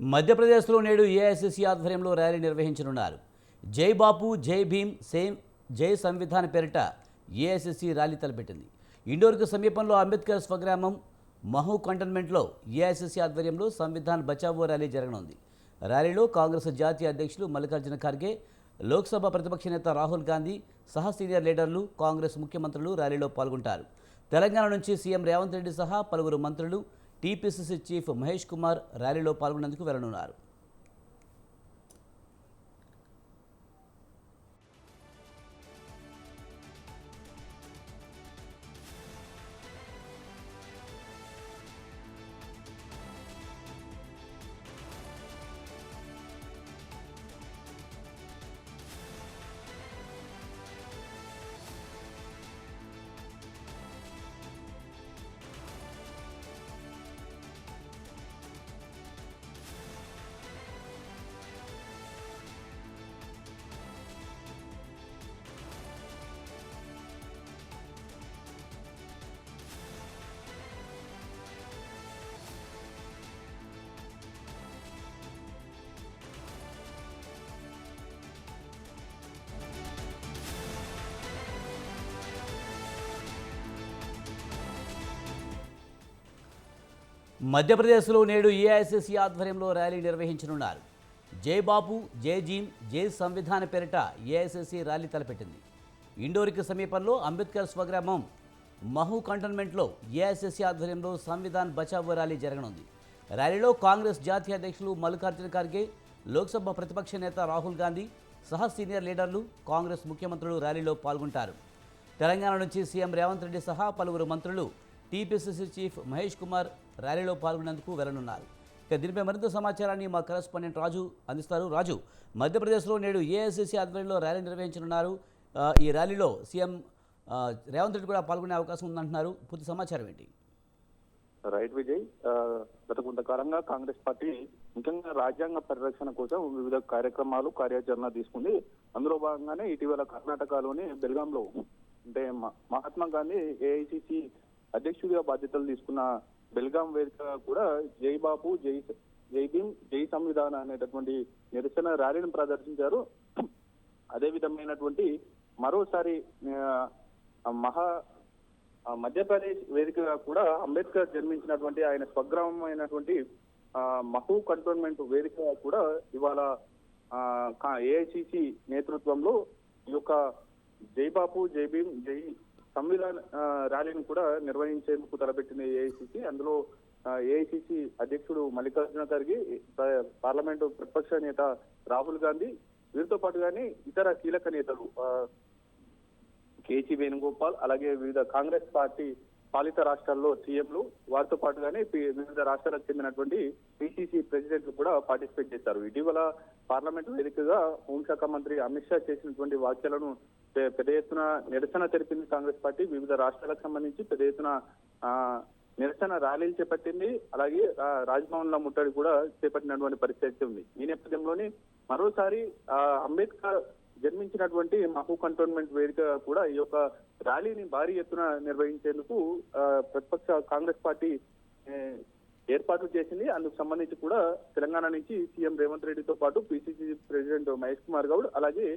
మధ్యప్రదేశ్లో నేడు ఏఐసిసి ఆధ్వర్యంలో ర్యాలీ నిర్వహించనున్నారు. జై బాపు జై భీమ్ సేమ్ జై సంవిధాన పేరిట ఏఐసిసి ర్యాలీ తలపెట్టింది. ఇండోర్కు సమీపంలో అంబేద్కర్ స్వగ్రామం మహూ కంటోన్మెంట్లో ఏఐసిసి ఆధ్వర్యంలో సంవిధాన్ బచావో ర్యాలీ జరగనుంది. ర్యాలీలో కాంగ్రెస్ జాతీయ అధ్యక్షులు మల్లికార్జున ఖర్గే లోక్సభ ప్రతిపక్ష నేత రాహుల్ గాంధీ సహా సీనియర్ లీడర్లు కాంగ్రెస్ ముఖ్యమంత్రులు ర్యాలీలో పాల్గొంటారు. తెలంగాణ నుంచి సీఎం రేవంత్ రెడ్డి సహా పలువురు మంత్రులు టీపీసీసీ చీఫ్ మహేష్ కుమార్ ర్యాలీలో పాల్గొనేందుకు వెళ్ళనున్నారు. మధ్యప్రదేశ్లో నేడు ఏఐసిసి ఆధ్వర్యంలో ర్యాలీ నిర్వహించనున్నారు. జై బాపు జై జీమ్ జై సంవిధాన పేరిట ఏఐసిసి ర్యాలీ తలపెట్టింది. ఇండోర్కి సమీపంలో అంబేద్కర్ స్వగ్రామం మహు కంటోన్మెంట్లో ఏఐసిసి ఆధ్వర్యంలో సంవిధాన్ బచావో ర్యాలీ జరగనుంది. ర్యాలీలో కాంగ్రెస్ జాతీయ అధ్యక్షులు మల్లికార్జున ఖార్గే లోక్సభ ప్రతిపక్ష నేత రాహుల్ గాంధీ సహా సీనియర్ లీడర్లు కాంగ్రెస్ ముఖ్యమంత్రులు ర్యాలీలో పాల్గొంటారు. తెలంగాణ నుంచి సీఎం రేవంత్ రెడ్డి సహా పలువురు మంత్రులు టీపీసీసీ చీఫ్ మహేష్ కుమార్ ర్యాలీలో పాల్గొనేందుకు వెళ్ళనున్నారు. ఇక దీనిపై మరింత సమాచారాన్ని మా కరస్పాండెంట్ రాజు అందిస్తారు. రాజు మధ్యప్రదేశ్లో నేడు ఏఐసిసి ఆధ్వర్యంలో ర్యాలీ నిర్వహించనున్నారు. ఈ ర్యాలీలో సీఎం రేవంత్ రెడ్డి కూడా పాల్గొనే అవకాశం ఉందంటున్నారు. పూర్తి సమాచారం ఏంటి? రైట్ విజయ్ గత కొంతకాలంగా కాంగ్రెస్ పార్టీ ముఖ్యంగా రాజ్యాంగ పరిరక్షణ కోసం వివిధ కార్యక్రమాలు కార్యాచరణ తీసుకుంది. అందులో భాగంగానే ఇటీవల కర్ణాటకలోని బెల్గాంలో అంటే మహాత్మా గాంధీ ఏఐసిసి అధ్యక్షుడిగా బాధ్యతలు తీసుకున్న బెల్గాం వేదిక కూడా జైబాబు జై జై భీమ్ జై సంవిధాన అనేటటువంటి నిరసన ర్యాలీని ప్రదర్శించారు. అదే విధమైనటువంటి మరోసారి మహా మధ్యప్రదేశ్ వేదికగా కూడా అంబేద్కర్ జన్మించినటువంటి ఆయన స్వగ్రామం అయినటువంటి మహూ కంటోన్మెంట్ వేదికగా కూడా ఇవాళ ఏఐసిసి నేతృత్వంలో ఈ యొక్క జై బాపు జై భీమ్ జై సంవిధాన్ ర్యాలీని కూడా నిర్వహించేందుకు తలపెట్టిన ఏఐసిసి అందులో ఏఐసిసి అధ్యక్షుడు మల్లికార్జున ఖర్గే పార్లమెంటు ప్రతిపక్ష నేత రాహుల్ గాంధీ వీరితో పాటుగానే ఇతర కీలక నేతలు కేసీ వేణుగోపాల్ అలాగే వివిధ కాంగ్రెస్ పార్టీ పాలిత రాష్ట్రాల్లో సీఎంలు వారితో పాటుగానే పి- వివిధ రాష్ట్రాలకు చెందినటువంటి పిసిసి ప్రెసిడెంట్లు కూడా పార్టిసిపేట్ చేశారు. ఇటీవల పార్లమెంట్ వేదికగా హోంశాఖ మంత్రి అమిత్ షా చేసినటువంటి వ్యాఖ్యలను పెద్ద ఎత్తున నిరసన తెలిపింది కాంగ్రెస్ పార్టీ. వివిధ రాష్ట్రాలకు సంబంధించి పెద్ద ఎత్తున ఆ, నిరసన ర్యాలీలు చేపట్టింది. అలాగే రాజ్భవన్లో ముట్టడి కూడా చేపట్టినటువంటి పరిస్థితి ఉంది. ఈ నేపథ్యంలోనే మరోసారి ఆ, అంబేద్కర్ జన్మించినటువంటి మహు కంటోన్మెంట్ వేదిక కూడా ఈ యొక్క ర్యాలీని భారీ ఎత్తున నిర్వహించేందుకు ప్రతిపక్ష కాంగ్రెస్ పార్టీ ఏర్పాట్లు చేసింది. అందుకు సంబంధించి కూడా తెలంగాణ నుంచి సీఎం రేవంత్ రెడ్డితో పాటు పిసిసి ప్రెసిడెంట్ మహేష్ కుమార్ గౌడ్ అలాగే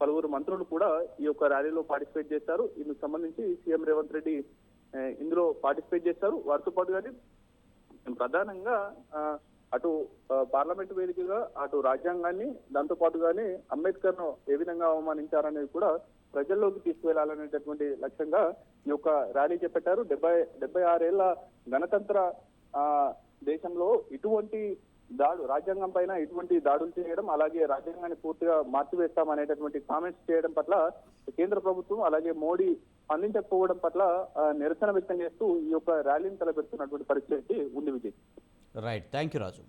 పలువురు మంత్రులు కూడా ఈ యొక్క ర్యాలీలో పార్టిసిపేట్ చేస్తారు ఇందుకు సంబంధించి సీఎం రేవంత్ రెడ్డి ఇందులో పార్టిసిపేట్ చేస్తారు వారితో పాటు కానీ ప్రధానంగా అటు పార్లమెంట్ వేదికగా అటు రాజ్యాంగాన్ని దాంతో పాటుగానే అంబేద్కర్ను ఏ విధంగా అవమానించారనేది కూడా ప్రజల్లోకి తీసుకువెళ్ళాలనేటటువంటి లక్ష్యంగా ఈ యొక్క ర్యాలీ చేపట్టారు. డెబ్బై డెబ్బై ఆరేళ్ళ గణతంత్ర ఆ దేశంలో ఇటువంటి దాడు రాజ్యాంగం పైన ఇటువంటి దాడులు చేయడం అలాగే రాజ్యాంగాన్ని పూర్తిగా మార్చివేస్తాం అనేటటువంటి కామెంట్స్ చేయడం పట్ల కేంద్ర ప్రభుత్వం అలాగే మోడీ స్పందించకపోవడం పట్ల నిరసన వ్యక్తం చేస్తూ ఈ యొక్క ర్యాలీని తలపెడుతున్నటువంటి పరిస్థితి ఉంది Vijay. Right thank you Raju